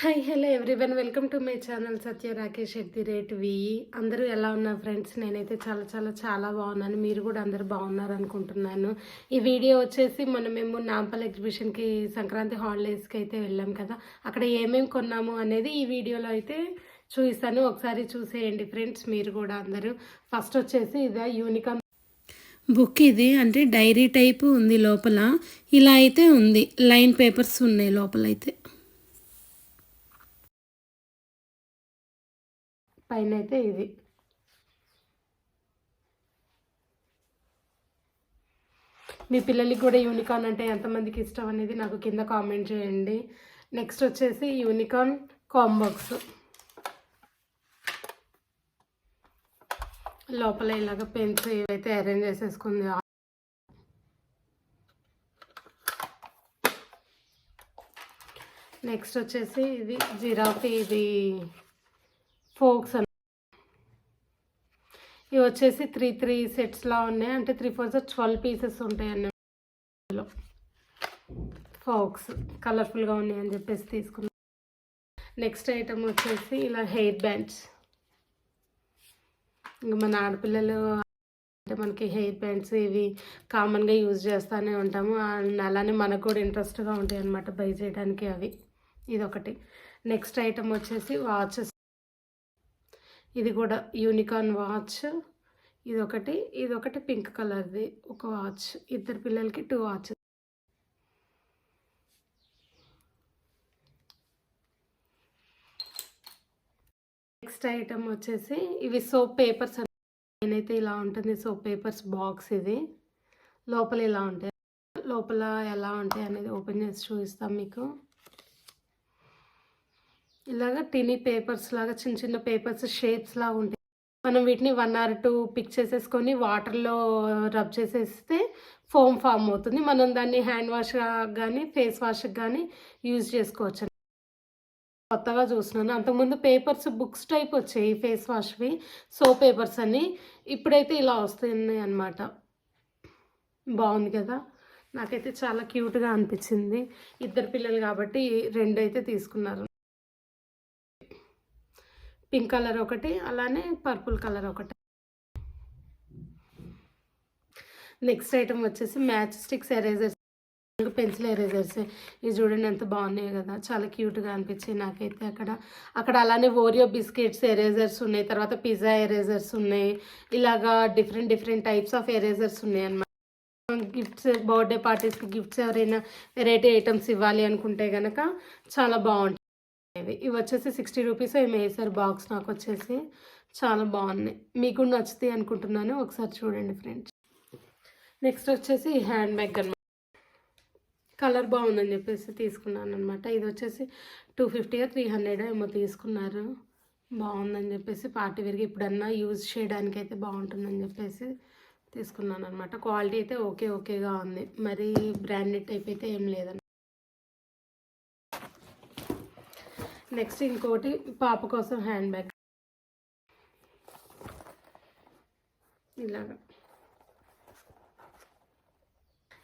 Hi hello everyone. Welcome to my channel Satya Rakesh at the rate V. అందరూ ఎలా ఉన్నారు friends? నేనైతే చాలా చాలా చాలా బాగున్నాను. మీరు కూడా అందరూ బాగున్నారు అనుకుంటున్నాను. ఈ వీడియో వచ్చేసి మనం మేము నాంపల్ ఎగ్జిబిషన్కి సంక్రాంతి హాలిడేస్కి అయితే వెళ్ళాం కదా. అక్కడ ఏమేమి కొన్నాము అనేది ఈ వీడియోలో అయితే చూపిస్తాను. ఒకసారి చూసేయండి ఫ్రెండ్స్ మీరు కూడా అందరూ. ఫస్ట్ వచ్చేసి ఇదే యూనికామ్. బుక్ ఇది. అంటే డైరీ టైపు ఉంది లోపల. ఇలా అయితే ఉంది. లైన్ పేపర్స్ ఉన్నాయి లోపల అయితే పైన అయితే ఇది. మీ పిల్లలకి కూడా యూనికార్న్ అంటే ఎంతమందికి ఇష్టం అనేది నాకు కింద కామెంట్ చేయండి. నెక్స్ట్ వచ్చేసి యూనికార్న్ కాంబాక్స్. లోపల ఇలాగ పెన్స్ ఇవైతే అరేంజ్ చేసేసుకుంది. నెక్స్ట్ వచ్చేసి ఇది జిరాఫీ ఇది ఫోక్స్ అని ఇవి వచ్చేసి త్రీ త్రీ సెట్స్లా ఉన్నాయి. అంటే త్రీ ఫోర్ ట్వెల్వ్ పీసెస్ ఉంటాయి అన్న ఫోక్స్ కలర్ఫుల్గా ఉన్నాయి అని చెప్పేసి తీసుకున్నాం. నెక్స్ట్ ఐటమ్ వచ్చేసి ఇలా హెయిర్ బ్యాండ్స్. ఇంకా మన ఆడపిల్లలు అంటే మనకి హెయిర్ బ్యాండ్స్ ఇవి కామన్గా యూజ్ చేస్తూనే ఉంటాము. అండ్ అలానే మనకు కూడా ఇంట్రెస్ట్గా ఉంటాయి అనమాట బై చేయడానికి అవి. ఇదొకటి. నెక్స్ట్ ఐటమ్ వచ్చేసి వాచెస్. ఇది కూడా యూనికార్న్ వాచ్ ఇది ఒకటి ఇది ఒకటి పింక్ కలర్ది ఒక వాచ్ ఇద్దరు పిల్లలకి టూ వాచ్ నెక్స్ట్ ఐటమ్ వచ్చేసి ఇవి సోప్ పేపర్స్ నేనైతే ఇలా ఉంటుంది సోప్ పేపర్స్ బాక్స్ ఇది. లోపల ఇలా ఉంటాయి? లోపల ఎలా ఉంటాయి అనేది ఓపెన్ చేసి చూపిస్తాం మీకు. ఇలాగ టినీ పేపర్స్ లాగా చిన్న చిన్న పేపర్స్ షేప్స్ లాగా ఉంటాయి. మనం వీటిని వన్ ఆర్ టూ పిక్ చేసేసుకొని వాటర్లో రబ్ చేసేస్తే ఫోమ్ ఫామ్ అవుతుంది. మనం దాన్ని హ్యాండ్ వాష్ కానీ ఫేస్ వాష్కి కానీ యూజ్ చేసుకోవచ్చు. కొత్తగా చూస్తున్నాను. అంతకుముందు పేపర్స్ బుక్స్ టైప్ వచ్చాయి ఫేస్ వాష్వి సో పేపర్స్ అన్నీ ఇప్పుడైతే ఇలా వస్తున్నాయి అన్నమాట. బాగుంది కదా? నాకైతే చాలా క్యూట్గా అనిపించింది. ఇద్దరు పిల్లలు కాబట్టి రెండు అయితే తీసుకున్నారు. పింక్ కలర్ ఒకటి అలానే పర్పుల్ కలర్ ఒకటి. నెక్స్ట్ ఐటమ్ వచ్చేసి match sticks erasers. Pencil erasers. ఇవి చూడండి ఎంత బాగున్నాయి కదా. చాలా క్యూట్గా అనిపించాయి నాకైతే అక్కడ. అక్కడ అలానే ఓరియో బిస్కెట్స్ ఎరేజర్స్ ఉన్నాయి. తర్వాత పిజ్జా ఎరేజర్స్ ఉన్నాయి. ఇలాగా different different types of erasers ఉన్నాయి అన్నమాట. గిఫ్ట్స్ బర్త్డే పార్టీస్కి గిఫ్ట్స్ ఎవరైనా వెరైటీ ఐటమ్స్ ఇవ్వాలి అనుకుంటే కనుక చాలా బాగుంటాయి. ఇవి. వచ్చేసి సిక్స్టీ రూపీస్ ఏమి వేసారు బాక్స్ నాకు వచ్చేసి చాలా బాగున్నాయి. మీకు నచ్చుతాయి అనుకుంటున్నాను. ఒకసారి చూడండి ఫ్రెండ్స్. నెక్స్ట్ వచ్చేసి హ్యాండ్ బ్యాగ్ అనమాట కలర్ బాగుందని చెప్పేసి తీసుకున్నాను అనమాట ఇది వచ్చేసి టూ ఫిఫ్టీగా త్రీ హండ్రెడ్ ఏమో తీసుకున్నారు. బాగుందని చెప్పేసి పార్టీ వేర్కి ఇప్పుడన్నా యూజ్ చేయడానికి అయితే బాగుంటుందని చెప్పేసి తీసుకున్నాను అనమాట క్వాలిటీ అయితే ఓకే ఓకేగా ఉంది. మరి బ్రాండెడ్ టైప్ అయితే ఏం లేదన్నమాట నెక్స్ట్ ఇంకోటి పాప కోసం హ్యాండ్ బ్యాగ్. ఇలాగా.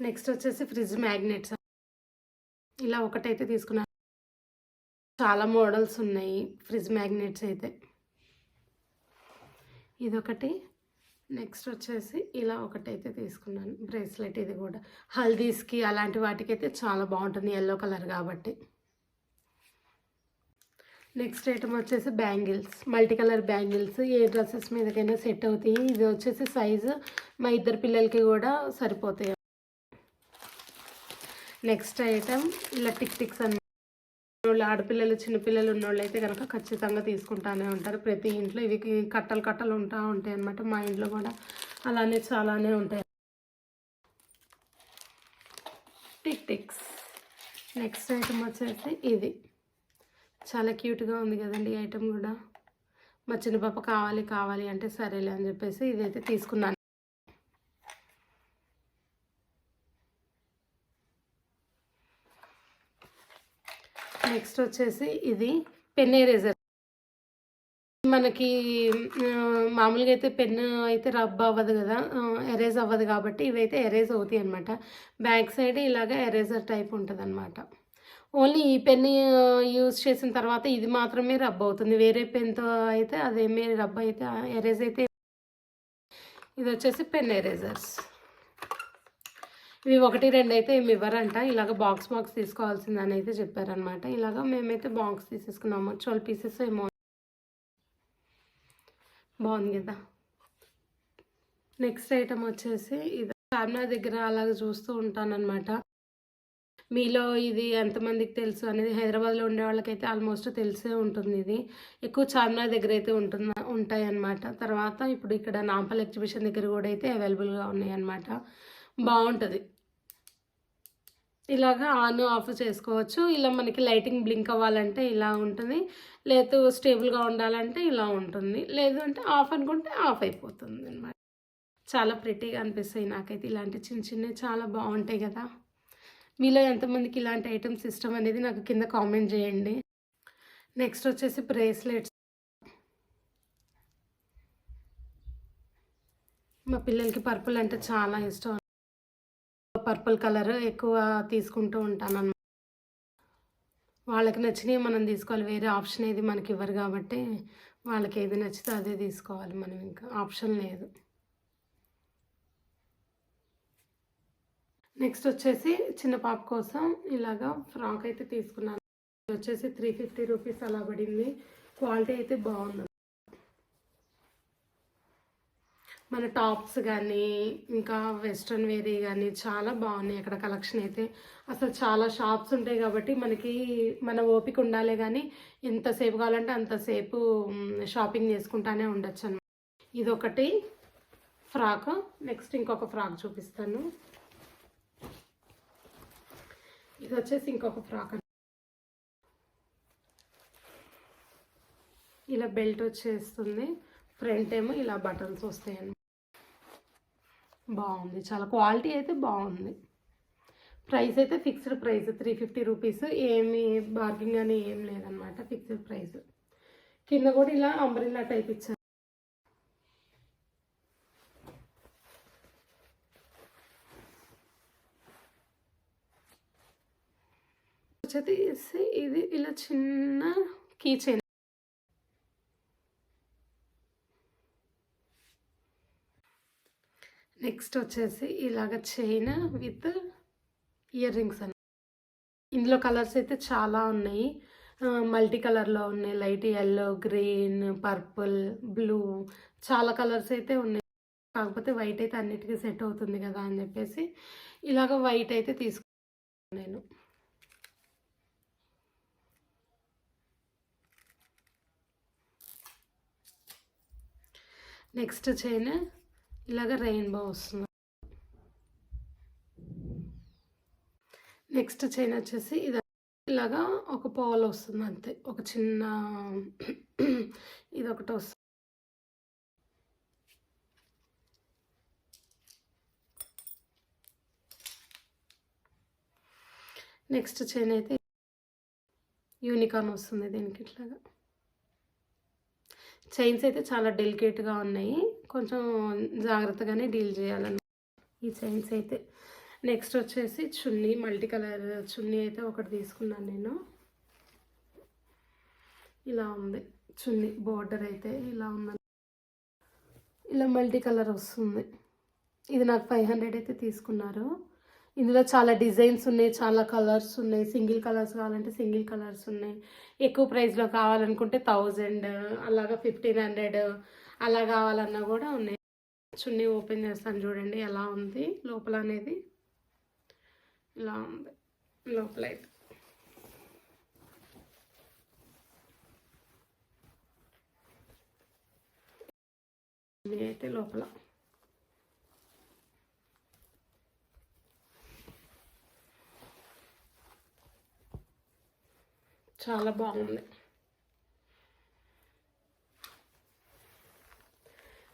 నెక్స్ట్ వచ్చేసి ఫ్రిడ్జ్ మ్యాగ్నెట్స్. ఇలా ఒకటైతే తీసుకున్నాను చాలా మోడల్స్ ఉన్నాయి ఫ్రిడ్జ్ మ్యాగ్నెట్స్ అయితే. ఇదొకటి. నెక్స్ట్ వచ్చేసి ఇలా ఒకటైతే తీసుకున్నాను. బ్రేస్లెట్ ఇది కూడా. హల్దీస్కి అలాంటి వాటికైతే చాలా బాగుంటుంది. ఎల్లో కలర్ కాబట్టి. నెక్స్ట్ ఐటమ్ వచ్చేసి బ్యాంగిల్స్ మల్టీ కలర్ బ్యాంగిల్స్ ఏ డ్రెస్సెస్ మీదకైనా సెట్ అవుతాయి. ఇది వచ్చేసి సైజు మా ఇద్దరు పిల్లలకి కూడా సరిపోతాయి. నెక్స్ట్ ఐటమ్ ఇలా టిక్ టిక్స్ అన్న. వాళ్ళు ఆడపిల్లలు చిన్నపిల్లలు ఉన్నోళ్ళు అయితే కనుక ఖచ్చితంగా తీసుకుంటానే ఉంటారు. ప్రతి ఇంట్లో ఇవి కట్టలు కట్టలు ఉంటా ఉంటాయి అన్నమాట. మా ఇంట్లో కూడా అలానే చాలానే ఉంటాయి. టిక్ టిక్స్ నెక్స్ట్ ఐటమ్ వచ్చేసి ఇది. చాలా క్యూట్గా ఉంది కదండి ఐటెం కూడా. మా చిన్న పాప కావాలి కావాలి అంటే సరేలే అని చెప్పేసి ఇదైతే తీసుకున్నాను. నెక్స్ట్ వచ్చేసి ఇది పెన్ ఎరేజర్. మనకి మామూలుగా అయితే పెన్ అయితే రబ్ అవ్వదు కదా ఎరేజ్ అవ్వదు కాబట్టి ఇవైతే ఎరేజ్ అవుతాయి అనమాట బ్యాక్ సైడ్ ఇలాగ ఎరేజర్ టైప్ ఉంటుంది అనమాట ఓన్లీ ఈ పెన్ యూజ్ చేసిన తర్వాత ఇది మాత్రమే రబ్ అవుతుంది. వేరే పెన్తో అయితే అదేమీ రబ్ అయితే ఎరేజ్ అయితే ఇది వచ్చేసి పెన్ ఎరేజర్స్. ఇవి ఒకటి రెండు అయితే ఏమి ఇవ్వరంట. ఇలాగ బాక్స్ బాక్స్ తీసుకోవాల్సిందని అయితే చెప్పారనమాట ఇలాగ మేమైతే బాక్స్ తీసేసుకున్నాము. ట్వెల్వ్ పీసెస్ ఏమో. బాగుంది కదా? నెక్స్ట్ ఐటమ్ వచ్చేసి ఇది చార్మినార్ దగ్గర అలాగ చూస్తూ ఉంటానన్నమాట. మీలో ఇది ఎంతమందికి తెలుసు అనేది హైదరాబాద్లో ఉండే వాళ్ళకైతే ఆల్మోస్ట్ తెలిసే ఉంటుంది ఇది. ఎక్కువ చార్మినార్ దగ్గర అయితే ఉంటుంది ఉంటాయి అన్నమాట తర్వాత ఇప్పుడు ఇక్కడ నాంపల్ ఎగ్జిబిషన్ దగ్గర కూడా అయితే అవైలబుల్గా ఉన్నాయి అన్నమాట బాగుంటుంది. ఇలాగా ఆన్ ఆఫ్ చేసుకోవచ్చు. ఇలా మనకి లైటింగ్ బ్లింక్ అవ్వాలంటే ఇలా ఉంటుంది. లేదు స్టేబుల్గా ఉండాలంటే ఇలా ఉంటుంది. లేదు అంటే ఆఫ్ అనుకుంటే ఆఫ్ అయిపోతుంది అనమాట చాలా ప్రిటీగా అనిపిస్తాయి నాకైతే ఇలాంటి చిన్న చిన్నవి. చాలా బాగుంటాయి కదా. మీలో ఎంతమందికి ఇలాంటి ఐటమ్స్ ఇష్టం అనేది నాకు కింద కామెంట్ చేయండి. నెక్స్ట్ వచ్చేసి బ్రేస్లెట్స్. మా పిల్లలకి పర్పుల్ అంటే చాలా ఇష్టం. పర్పుల్ కలర్ ఎక్కువ తీసుకుంటూ ఉంటాను అన్నమాట వాళ్ళకి నచ్చినవి మనం తీసుకోవాలి. వేరే ఆప్షన్ ఏది మనకి ఇవ్వరు కాబట్టి వాళ్ళకి ఏది నచ్చితే అదే తీసుకోవాలి మనం ఇంకా. ఆప్షన్ లేదు. నెక్స్ట్ వచ్చేసి చిన్న పాప కోసం ఇలాగా ఫ్రాక్ అయితే తీసుకున్నాను. వచ్చేసి త్రీ ఫిఫ్టీ రూపీస్ అలా పడింది. క్వాలిటీ అయితే బాగుంది. మన టాప్స్ కానీ ఇంకా వెస్ట్రన్ వేరీ కానీ చాలా బాగున్నాయి. అక్కడ కలెక్షన్ అయితే అసలు చాలా షాప్స్ ఉంటాయి కాబట్టి మనకి మన ఓపిక ఉండాలి కానీ ఎంతసేపు కావాలంటే అంతసేపు షాపింగ్ చేసుకుంటానే ఉండొచ్చు అనమాట ఇదొకటి ఫ్రాక్. నెక్స్ట్ ఇంకొక ఫ్రాక్ చూపిస్తాను. ఇది వచ్చేసి ఇంకొక ఫ్రాక్ ఇలా బెల్ట్ వచ్చేస్తుంది ఫ్రంట్ ఏమో ఇలా బటన్స్ వస్తాయండి బాగుంది చాలా క్వాలిటీ అయితే బాగుంది ప్రైస్ అయితే fixed price three fifty rupees ఏమి బార్గింగ్ అని ఏం లేదనమాట ఫిక్స్డ్ ప్రైస్ కింద కూడా ఇలా అంబ్రిల్లా టైప్ ఇచ్చారు వచ్చేసి ఇది ఇలా చిన్న కీ చైన్ నెక్స్ట్ వచ్చేసి ఇలాగ చైన్ విత్ ఇయర్ రింగ్స్ అని ఇందులో కలర్స్ అయితే చాలా ఉన్నాయి. మల్టీ కలర్లో ఉన్నాయి. Light yellow green purple blue చాలా కలర్స్ అయితే ఉన్నాయి. కాకపోతే వైట్ అయితే అన్నిటికీ సెట్ అవుతుంది కదా అని చెప్పేసి ఇలాగ వైట్ అయితే తీసుకున్నాను నేను. నెక్స్ట్ చైన్ ఇలాగ రెయిన్బో వస్తుంది. నెక్స్ట్ చైన్ వచ్చేసి ఇది ఇలాగా ఒక పోల్ వస్తుంది అంతే. ఒక చిన్న ఇది ఒకటి వస్తుంది. నెక్స్ట్ చైన్ అయితే యూనికార్న్ వస్తుంది దీనికి ఇట్లాగా. చైన్స్ అయితే చాలా డెలికేట్గా ఉన్నాయి. కొంచెం జాగ్రత్తగానే డీల్ చేయాలని ఈ చైన్స్ అయితే. నెక్స్ట్ వచ్చేసి చున్నీ మల్టీ కలర్ చున్నీ అయితే ఒకటి తీసుకున్నాను నేను. ఇలా ఉంది. చున్నీ బోర్డర్ అయితే ఇలా ఉంది ఇలా మల్టీ కలర్ వస్తుంది. ఇది నాకు ఫైవ్ హండ్రెడ్ అయితే తీసుకున్నారు. ఇందులో చాలా డిజైన్స్ ఉన్నాయి చాలా కలర్స్ ఉన్నాయి. సింగిల్ కలర్స్ కావాలంటే సింగిల్ కలర్స్ ఉన్నాయి. ఎక్కువ ప్రైస్లో కావాలనుకుంటే థౌజండ్ అలాగా ఫిఫ్టీన్ హండ్రెడ్ అలా కావాలన్నా కూడా ఉన్నాయి. చున్నీ ఓపెన్ చేస్తాను చూడండి ఎలా ఉంది? లోపల అనేది ఇలా ఉంది. లోపల అయితే. అయితే లోపల. చాలా బాగుంది.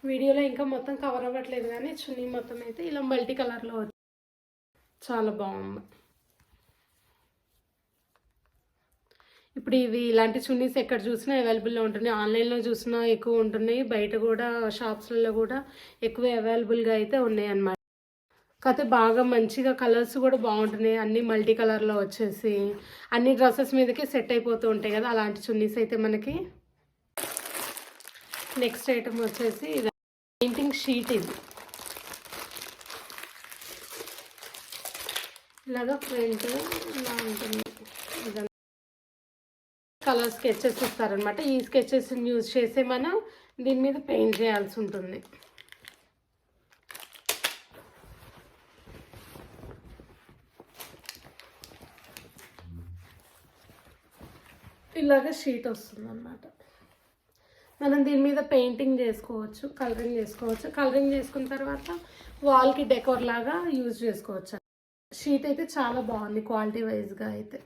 వీడియోలో ఇంకా మొత్తం కవర్ అవ్వట్లేదు కానీ చున్నీ మొత్తం అయితే ఇలా మల్టీ కలర్లో వచ్చి చాలా బాగుంది. ఇప్పుడు ఇవి ఇలాంటి చున్నీస్ ఎక్కడ చూసినా అవైలబుల్లో ఉంటున్నాయి. ఆన్లైన్లో చూసినా ఎక్కువ ఉంటున్నాయి. బయట కూడా షాప్స్లలో కూడా ఎక్కువ అవైలబుల్గా అయితే ఉన్నాయి అన్నమాట. కాకపోతే బాగా మంచిగా కలర్స్ కూడా బాగుంటున్నాయి. అన్ని మల్టీ కలర్లో వచ్చేసి అన్ని డ్రెస్సెస్ మీదకి సెట్ అయిపోతూ ఉంటాయి కదా అలాంటి చున్నీస్ అయితే మనకి. నెక్స్ట్ ఐటమ్ వచ్చేసి ఇది. పెయింటింగ్ షీట్ ఇది. ఇలాగా ప్రింట్ ఇలా ఉంటుంది. కలర్ స్కెచెస్ ఇస్తారనమాట ఈ స్కెచెస్ యూజ్ చేసి మనం దీని మీద పెయింట్ చేయాల్సి ఉంటుంది. ఇలాగ షీట్ వస్తుంది అనమాట మనం దీని మీద పెయింటింగ్ చేసుకోవచ్చు కలరింగ్ చేసుకోవచ్చు. కలరింగ్ చేసుకున్న తర్వాత వాల్కి డెకోర్ లాగా యూజ్ చేసుకోవచ్చు. షీట్ అయితే చాలా బాగుంది క్వాలిటీ వైజ్గా అయితే.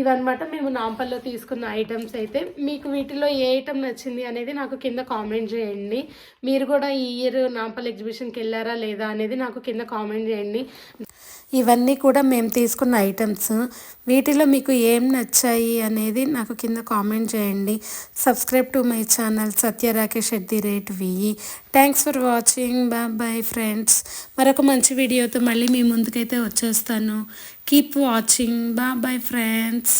ఇవన్నమాట మేము నాంపల్లో తీసుకున్న ఐటమ్స్ అయితే. మీకు వీటిలో ఏ ఐటమ్ నచ్చింది అనేది నాకు కింద కామెంట్ చేయండి. మీరు కూడా ఈ ఇయర్ నాంపల్ ఎగ్జిబిషన్కి వెళ్ళారా లేదా అనేది నాకు కింద కామెంట్ చేయండి. ఇవన్నీ కూడా మేము తీసుకున్న ఐటమ్స్. వీటిలో మీకు ఏం నచ్చాయి అనేది నాకు కింద కామెంట్ చేయండి. Subscribe to my channel Satya Rakesh at the rate V E thanks for watching bye bye friends మరొక మంచి వీడియోతో మళ్ళీ మీ ముందుకైతే వచ్చేస్తాను. Keep watching bye bye friends